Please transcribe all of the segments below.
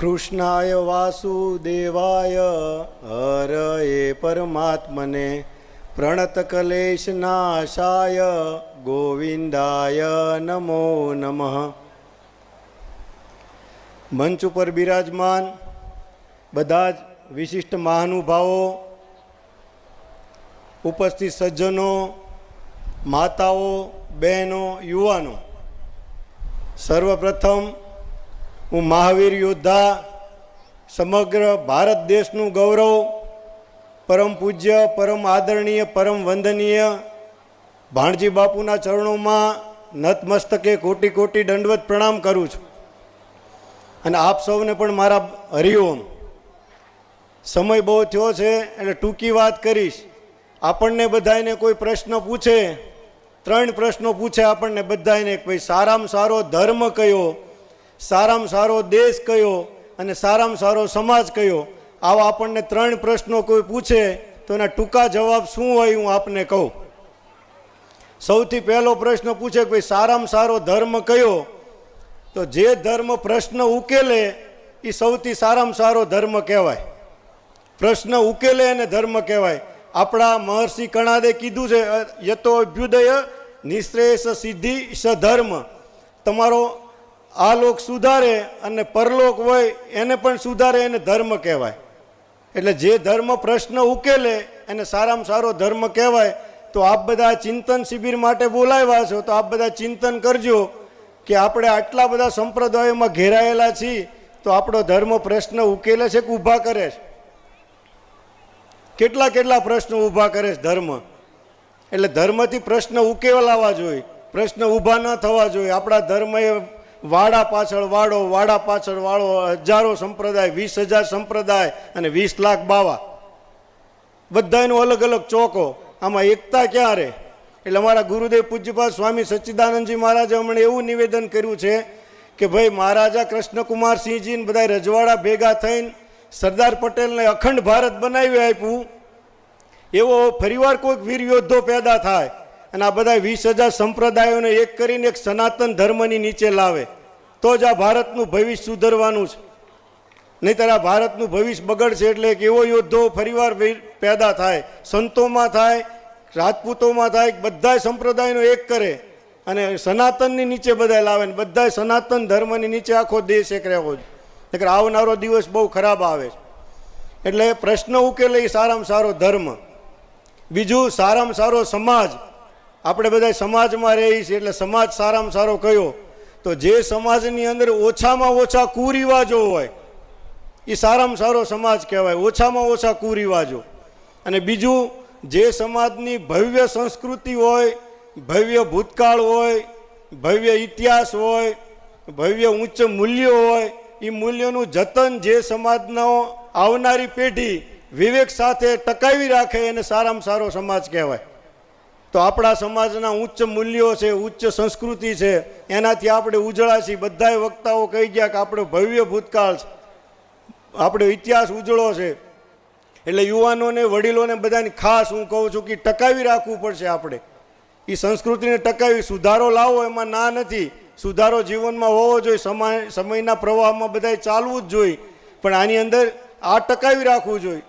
કૃષ્ણાય વાસુદેવાય હરએ પરમાત્મને પ્રણતકલેશનાશાય ગોવિંદાય નમો નમઃ. મંચ ઉપર બિરાજમાન બધા જ વિશિષ્ટ મહાનુભાવો, ઉપસ્થિત સજ્જનો, માતાઓ, બહેનો, યુવાનો, સર્વપ્રથમ હું મહાવીર યોદ્ધા, સમગ્ર ભારત દેશનું ગૌરવ, પરમ પૂજ્ય, પરમ આદરણીય, પરમ વંદનીય ભાણજી બાપુના ચરણોમાં નતમસ્તકે કોટી કોટી દંડવત પ્રણામ કરું છું. અને આપ સૌને પણ મારા હરિઓમ. સમય બહુ થયો છે એટલે ટૂંકી વાત કરીશ. આપણને બધાને કોઈ પ્રશ્ન પૂછે, ત્રણ પ્રશ્નો પૂછે આપણને બધાને ભાઈ સારામાં સારો ધર્મ કયો? સારામાં સારો દેશ કયો અને સારામાં સારો સમાજ કયો? આવા આપણને ત્રણ પ્રશ્નો કોઈ પૂછે તો એના ટૂંકા જવાબ શું હોય હું આપને કહું. સૌથી પહેલો પ્રશ્ન પૂછે કે ભાઈ સારામાં સારો ધર્મ કયો? તો જે ધર્મ પ્રશ્ન ઉકેલે એ સૌથી સારામાં સારો ધર્મ કહેવાય. પ્રશ્ન ઉકેલે અને ધર્મ કહેવાય. આપણા મહર્ષિ કણાદે કીધું છે યતો અભ્યુદય નિશ્રેષ સિદ્ધિ સધર્મ તમારો આ લોક સુધારે અને પરલોક હોય, એને પણ સુધારે એને ધર્મ કહેવાય. એટલે જે ધર્મ પ્રશ્ન ઉકેલે, એને સારામાં સારો ધર્મ કહેવાય, તો આપ બધા ચિંતન શિબિર માટે બોલાવ્યા છો, તો આપ બધા ચિંતન કરજો કે આપણે આટલા બધા સંપ્રદાયોમાં ઘેરાયેલા છીએ, તો આપણો ધર્મ પ્રશ્ન ઉકેલે છે કે ઊભા કરે છે? કેટલા કેટલા પ્રશ્નો ઊભા કરે છે ધર્મ? એટલે ધર્મથી પ્રશ્ન ઉકેલાવા જોઈએ, પ્રશ્ન ઊભા ન થવા જોઈએ. આપણા ધર્મએ વાડા પાછળ વાડો, વાડા પાછળ વાળો, હજારો સંપ્રદાય, વીસ હજાર સંપ્રદાય અને વીસ લાખ બાવા. બધાનું અલગ અલગ ચોકો. આમાં એકતા ક્યાં રહે એટલે અમારા ગુરુદેવ પૂજ્યપા સ્વામી સચ્ચિદાનંદજી મહારાજે હમણાં એવું નિવેદન કર્યું છે કે ભાઈ મહારાજા કૃષ્ણકુમારસિંહજીને બધા રજવાડા ભેગા થઈને સરદાર પટેલને અખંડ ભારત બનાવી આપ્યું. એવો ફરીવાર કોઈક વીર યોદ્ધો પેદા થાય. અને આ બધા વીસ હજાર સંપ્રદાયોને એક કરીને એક સનાતન ધર્મની નીચે લાવે. તો જ આ ભારતનું ભવિષ્ય સુધરવાનું છે. નહીંતર આ ભારતનું ભવિષ્ય બગડશે એટલે એક એવો યોદ્ધો ફરીવાર પેદા થાય, સંતોમાં થાય, રાજપૂતોમાં થાય બધા સંપ્રદાયનો એક કરે અને સનાતનની નીચે બધા લાવે ને બધા સનાતન ધર્મની નીચે આખો દેશ એક રહેવો જ નકર આવનારો દિવસ બહુ ખરાબ આવે છે. એટલે પ્રશ્ન ઉકેલે એ સારામાં સારો ધર્મ. બીજું સારામાં સારો સમાજ. આપણે બધા સમાજમાં રહીએ છીએ એટલે સમાજ સારામાં સારો કયો? તો જે સમાજની અંદર ઓછામાં ઓછા કુરિવાજો હોય એ સારામાં સારો સમાજ કહેવાય. ઓછામાં ઓછા કુરિવાજો. અને બીજું, જે સમાજની ભવ્ય સંસ્કૃતિ હોય, ભવ્ય ભૂતકાળ હોય, ભવ્ય ઇતિહાસ હોય, ભવ્ય ઉચ્ચ મૂલ્યો હોય એ મૂલ્યોનું જતન જે સમાજનો આવનારી પેઢી વિવેક સાથે ટકાવી રાખે એને સારામાં સારો સમાજ કહેવાય. તો આપણા સમાજના ઉચ્ચ મૂલ્યો છે, ઉચ્ચ સંસ્કૃતિ છે, એનાથી આપણે ઉજળા છીએ બધાય વક્તાઓ કહી ગયા કે આપણો ભવ્ય ભૂતકાળ છે. આપણો ઇતિહાસ ઉજળો છે. એટલે યુવાનોને, વડીલોને બધાને ખાસ હું કહું છું કે ટકાવી રાખવું પડશે આપણે. એ સંસ્કૃતિને ટકાવી, સુધારો લાવો, એમાં ના નથી. સુધારો જીવનમાં હોવો જોઈએ, સમય, સમયના પ્રવાહમાં બધાય ચાલવું જ જોઈએ. પણ આની અંદર આ ટકાવી રાખવું જોઈએ.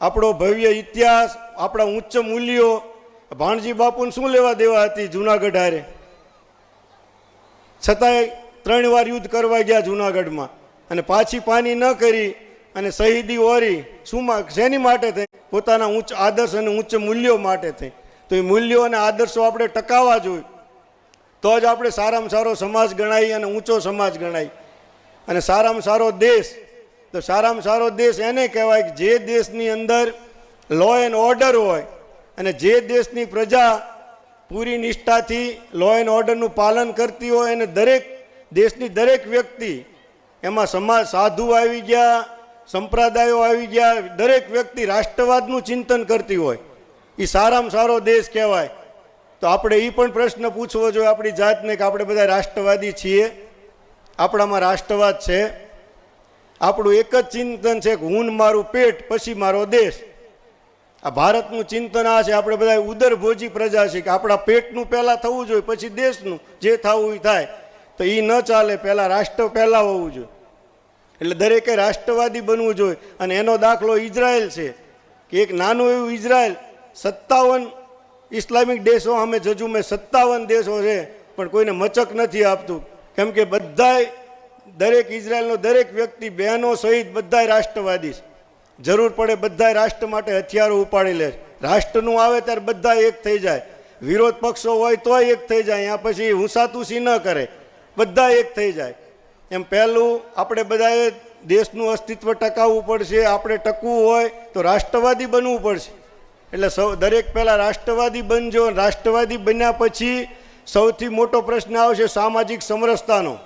આપણો ભવ્ય ઇતિહાસ, આપણા ઉચ્ચ મૂલ્યો ભાણજી બાપુને શું લેવા દેવા હતી જુનાગઢ હારે? છતાંય ત્રણ વાર યુદ્ધ કરવા ગયા જુનાગઢમાં અને પાછી પાની ન કરી અને શહીદી ઓરી શુંમાં શેની માટે થઈ? પોતાના ઉચ્ચ આદર્શ અને ઉચ્ચ મૂલ્યો માટે થઈ. તો એ મૂલ્યો અને આદર્શો આપણે ટકાવવા જોઈએ. તો જ આપણે સારામાં સારો સમાજ ગણાય અને ઊંચો સમાજ ગણાય. અને સારામાં સારો દેશ, તો સારામાં સારો દેશ એને કહેવાય કે જે દેશની અંદર લો એન્ડ ઓર્ડર હોય અને જે દેશની પ્રજા પૂરી નિષ્ઠાથી લો એન્ડ ઓર્ડરનું પાલન કરતી હોય અને દરેક દેશની દરેક વ્યક્તિ, એમાં સમાજ, સાધુ આવી ગયા, સંપ્રદાયો આવી ગયા, દરેક વ્યક્તિ રાષ્ટ્રવાદનું ચિંતન કરતી હોય એ સારામાં સારો દેશ કહેવાય. તો આપણે એ પણ પ્રશ્ન પૂછવો જોઈએ આપણી જાતને કે આપણે બધા રાષ્ટ્રવાદી છીએ. આપણામાં રાષ્ટ્રવાદ છે. આપણું એક જ ચિંતન છે કે હું મારું પેટ, પછી મારો દેશ. આ ભારતનું ચિંતન આ છે, આપણે બધા ઉદરભોજી પ્રજા છે કે આપણા પેટનું પહેલાં થવું જોઈએ, પછી દેશનું જે થવું એ થાય. તો એ ન ચાલે, પહેલાં રાષ્ટ્ર પહેલાં હોવું જોઈએ. એટલે દરેકે રાષ્ટ્રવાદી બનવું જોઈએ. અને એનો દાખલો ઇઝરાયલ છે, કે એક નાનું એવું ઇઝરાયલ સત્તાવન ઇસ્લામિક દેશો અમે જજુમે સત્તાવન દેશો છે, પણ કોઈને મચક નથી આપતું. કેમ કે બધાય, દરેક ઇઝરાયલનો દરેક વ્યક્તિ બહેનો સહિત બધાય રાષ્ટ્રવાદી છે. જરૂર પડે બધા રાષ્ટ્ર માટે હથિયારો ઉપાડી લે. રાષ્ટ્રનું આવે ત્યારે બધા એક થઈ જાય. વિરોધ પક્ષો હોય તોય એક થઈ જાય. ત્યાં પછી હુંસાતુસી ન કરે. બધા એક થઈ જાય. એમ પહેલું આપણે બધાએ દેશનું અસ્તિત્વ ટકાવવું પડશે. આપણે ટકવું હોય તો રાષ્ટ્રવાદી બનવું પડશે. એટલે સૌ, દરેક પહેલાં રાષ્ટ્રવાદી બનજો. રાષ્ટ્રવાદી બન્યા પછી સૌથી મોટો પ્રશ્ન આવશે સામાજિક સમરસતાનો.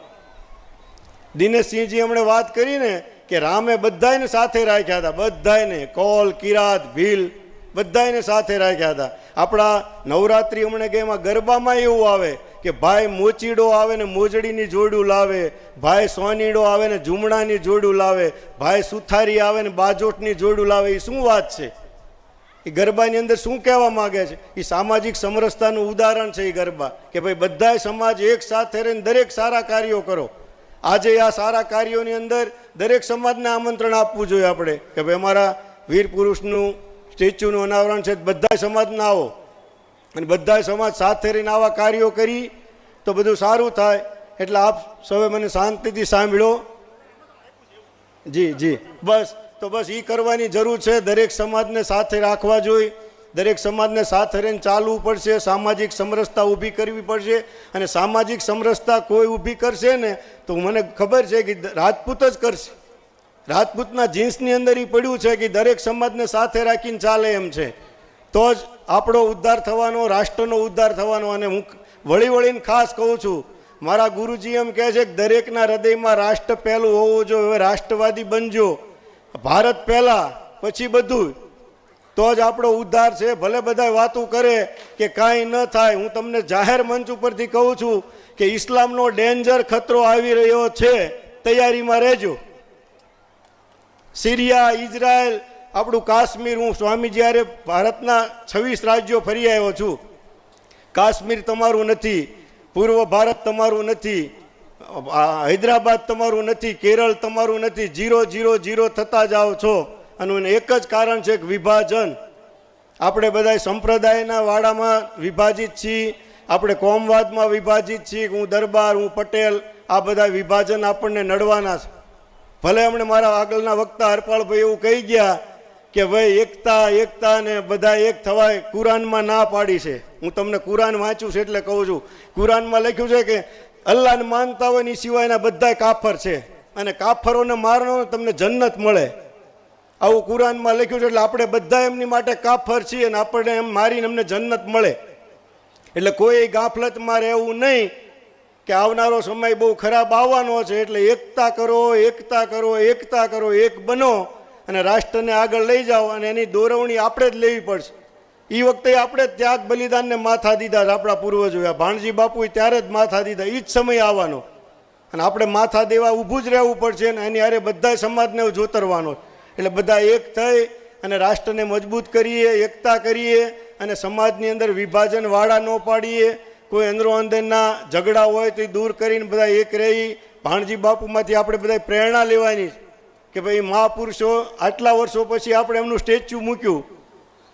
દિનેશસિંહજી હમણે વાત કરીને કે રામે બધાયને સાથે રાખ્યા હતા. બધાને કોલ, કિરાત, ભીલ બધાને સાથે રાખ્યા હતા. આપણા નવરાત્રિ હમણાં કે એમાં ગરબામાં એવું આવે કે ભાઈ મોચીડો આવે ને મોજડીની જોડું લાવે, ભાઈ સોનીડો આવે ને ઝુમડાની જોડું લાવે, ભાઈ સુથારી આવે ને બાજોટની જોડું લાવે એ શું વાત છે? એ ગરબાની અંદર શું કહેવા માંગે છે? એ સામાજિક સમરસતાનું ઉદાહરણ છે એ ગરબા. કે ભાઈ બધાય સમાજ એક સાથે રહીને દરેક સારા કાર્યો કરો. આજે આ સારા કાર્યોની અંદર દરેક સમાજને આમંત્રણ આપવું જોઈએ આપણે કે ભાઈ અમારા વીર પુરુષનું, સ્ટેચ્યુનું અનાવરણ છે બધા સમાજના આવો. અને બધા સમાજ સાથે રહીને આવા કાર્યો કરી, તો બધું સારું થાય. એટલે આપ સૌએ મને શાંતિથી સાંભળો. જી જી. બસ. તો બસ એ કરવાની જરૂર છે. દરેક સમાજને સાથે રાખવા જોઈએ. દરેક સમાજને સાથે રહીને ચાલવું પડશે, સામાજિક સમરસતા ઊભી કરવી પડશે અને સામાજિક સમરસતા કોઈ ઊભી કરશે ને તો મને ખબર છે કે રાજપૂત જ કરશે. રાજપૂતના જીન્સની અંદર એ પડ્યું છે કે દરેક સમાજને સાથે રાખીને ચાલે એમ છે. તો જ આપણો ઉદ્ધાર થવાનો, રાષ્ટ્રનો ઉદ્ધાર થવાનો અને હું વળી વળીને ખાસ કહું છું, મારા ગુરુજી એમ કહે છે કે દરેકના હૃદયમાં રાષ્ટ્ર પહેલું હોવું જોઈએ, હવે રાષ્ટ્રવાદી બનજો. ભારત પહેલાં, પછી બધું. તો જ આપણો ઉદ્ધાર છે. ભલે બધા વાતું કરે કે કાંઈ ન થાય, હું તમને જાહેર મંચ ઉપરથી કહું છું કે ઇસ્લામનો ડેન્જર ખતરો આવી રહ્યો છે. તૈયારીમાં રહેજો. સિરિયા, ઇઝરાયલ, આપણું કાશ્મીર, હું સ્વામી જ્યારે ભારતના છવ્વીસ રાજ્યો ફરી આવ્યો છું. કાશ્મીર તમારું નથી, પૂર્વ ભારત તમારું નથી હૈદરાબાદ તમારું નથી, કેરળ તમારું નથી, જીરો જીરો જીરો થતા જાઓ છો. અને એક જ કારણ છે કે વિભાજન. આપણે બધા સંપ્રદાયના વાડામાં વિભાજિત છીએ, આપણે કોમવાદમાં વિભાજિત છીએ હું દરબાર, હું પટેલ, આ બધા વિભાજન આપણને નડવાના છે. ભલે હમણાં મારા આગળના વક્તા હરપાળભાઈ એવું કહી ગયા કે ભાઈ, એકતા એકતા ને બધા એક થવાય, કુરાનમાં ના પાડી છે. હું તમને કુરાન વાંચું છું એટલે કહું છું. કુરાનમાં લખ્યું છે કે અલ્લાહને માનતા હોય ને સિવાયના બધા કાફર છે. અને કાફરોને મારનો તમને જન્નત મળે. આવું કુરાનમાં લખ્યું છે એટલે આપણે બધા એમની માટે કાફર છીએ અને આપણને એમ મારીને એમને જન્નત મળે. એટલે કોઈ ગાફલતમાં રહેવું નહીં કે આવનારો સમય બહુ ખરાબ આવવાનો છે એટલે એકતા કરો એકતા કરો એકતા કરો, એક બનો અને રાષ્ટ્રને આગળ લઈ જાઓ અને એની દોરવણી આપણે જ લેવી પડશે. એ વખતે આપણે ત્યાગ બલિદાનને માથા દીધા છે આપણા પૂર્વજોએ ભાણજી બાપુએ ત્યારે જ માથા દીધા. એ જ સમય આવવાનો. અને આપણે માથા દેવા ઊભું જ રહેવું પડશે અને એની હારે બધા સમાજને જોતરવાનો એટલે બધા એક થઈ અને રાષ્ટ્રને મજબૂત કરીએ, એકતા કરીએ અને સમાજની અંદર વિભાજન વાળા ન પાડીએ. કોઈ અંદરો અંદરના ઝઘડા હોય તો દૂર કરીને બધા એક રહી. ભાણજી બાપુમાંથી આપણે બધા પ્રેરણા લેવાની કે ભાઈ મહાપુરુષો આટલા વર્ષો પછી આપણે એમનું સ્ટેચ્યુ મૂક્યું.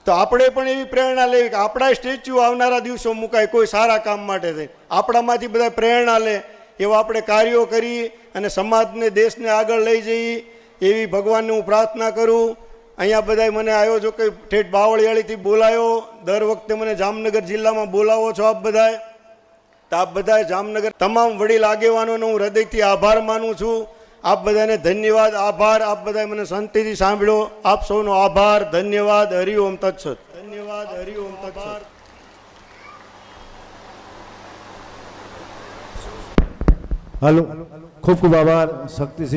તો આપણે પણ એવી પ્રેરણા લેવી કે આપણા સ્ટેચ્યુ આવનારા દિવસો મુકાય, કોઈ સારા કામ માટે થઈ આપણામાંથી બધા પ્રેરણા લે. એવા આપણે કાર્યો કરી અને સમાજને, દેશને આગળ લઈ જઈએ એવી ભગવાનને હું પ્રાર્થના કરું. અહીંયા બધા મને આયોજકો ઠેઠ બાવળિયાળીથી બોલાયો. દર વખતે મને જામનગર જિલ્લામાં બોલાવો છો આપ બધાએ તો આપ બધાએ જામનગર તમામ વડીલ આગેવાનોનો હું હૃદયથી આભાર માનું છું. આપ બધાને ધન્યવાદ, આભાર. આપ બધાએ મને શાંતિથી સાંભળ્યો આપ સૌનો આભાર, ધન્યવાદ. હરિઓમ તત્સત. ધન્યવાદ હરિઓમ તત્સત. હલો. ખૂબ ખૂબ આભાર. શક્તિસિંહ